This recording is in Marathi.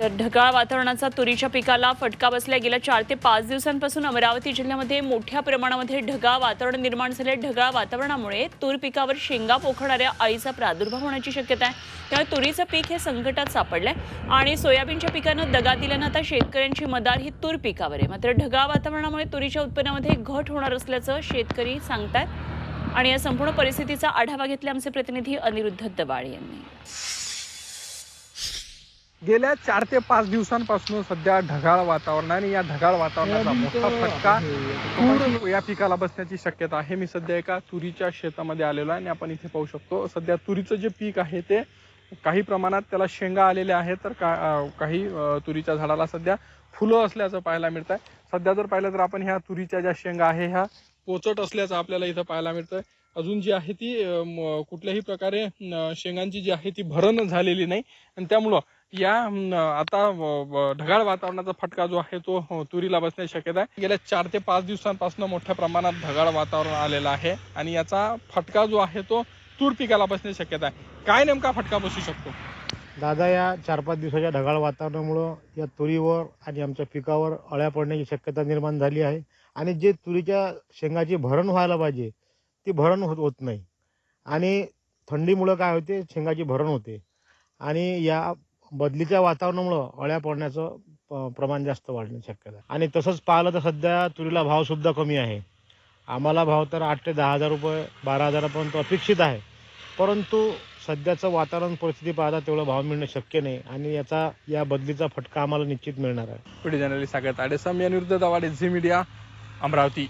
तर ढगाळ वातावरणाचा तुरीच्या पिकाला फटका बसल्या गेल्या चार ते पाच दिवसांपासून अमरावती जिल्ह्यामध्ये मोठ्या प्रमाणामध्ये ढगाळ वातावरण निर्माण झाले ढगाळ वातावरणामुळे तूर पिकावर शेंगा पोखणाऱ्या अळीचा प्रादुर्भाव होण्याची शक्यता आहे. त्यामुळे तुरीचं पीक हे संकटात सापडलंय. आणि सोयाबीनच्या पिकानं दगा दिल्यानं आता शेतकऱ्यांची मदार ही तूर पिकावर आहे. मात्र ढगाळ वातावरणामुळे तुरीच्या उत्पन्नामध्ये घट होणार असल्याचं शेतकरी सांगतात आणि या संपूर्ण परिस्थितीचा आढावा घेतला आमचे प्रतिनिधी अनिरुद्ध दबाळे यांनी. गेल्या चार ते पाच दिवसांपासून सध्या ढगाळ वातावरण आणि या ढगाळ वातावरणाचा मोठा फटका तूर या पिकाला बसण्याची शक्यता आहे. मी सध्या एका तुरीच्या शेतामध्ये आलेलो आहे आणि आपण इथे पाहू शकतो सध्या तुरीचं जे पीक आहे ते काही प्रमाणात त्याला शेंगा आलेल्या आहेत तर का काही तुरीच्या झाडाला सध्या फुलं असल्याचं पाहायला मिळत आहे सध्या जर पाहिलं तर आपण ह्या तुरीच्या ज्या शेंगा आहे ह्या पोचट असल्याचं आपल्याला इथं पाहायला मिळतंय. अजून जी आहे ती कुठल्याही प्रकारे शेंगांची जी आहे ती भरण झालेली नाही आणि त्यामुळं या आता ढगाळ वातावरणाचा फटका जो आहे तो तुरीला बसण्याची शक्यता आहे. गेल्या चार ते पाच दिवसांपासून मोठ्या प्रमाणात ढगाळ वातावरण आलेलं आहे आणि याचा फटका जो आहे तो तूर पिकाला बसण्याची शक्यता आहे. काय नेमका फटका बसू शकतो? दादा या चार पाच दिवसाच्या ढगाळ वातावरणामुळं या तुरीवर आणि आमच्या पिकावर अळ्या पडण्याची शक्यता निर्माण झाली आहे आणि जे तुरीच्या शेंगाची भरण व्हायला पाहिजे ती भरण होत होत नाही. आणि थंडीमुळं काय होते? शेंगाची भरण होते. आणि या बदलीच्या वातावरणामुळं अळ्या पडण्याचं प- प्रमाण जास्त वाढण्याची शक्यता आहे. आणि तसंच पाहिलं तर सध्या तुरीला भावसुद्धा कमी आहे. आम्हाला भाव तर आठ ते दहा हजार रुपये बारा हजारापर्यंत अपेक्षित आहे. परंतु सध्याचं वातावरण परिस्थिती पाहता तेवढं भाव मिळणं शक्य नाही आणि याचा या बदलीचा फटका आम्हाला निश्चित मिळणार आहे. पुढे जर्नलिस्ट सागर ताडे या अनिरुद्ध दवाडे झी मीडिया अमरावती.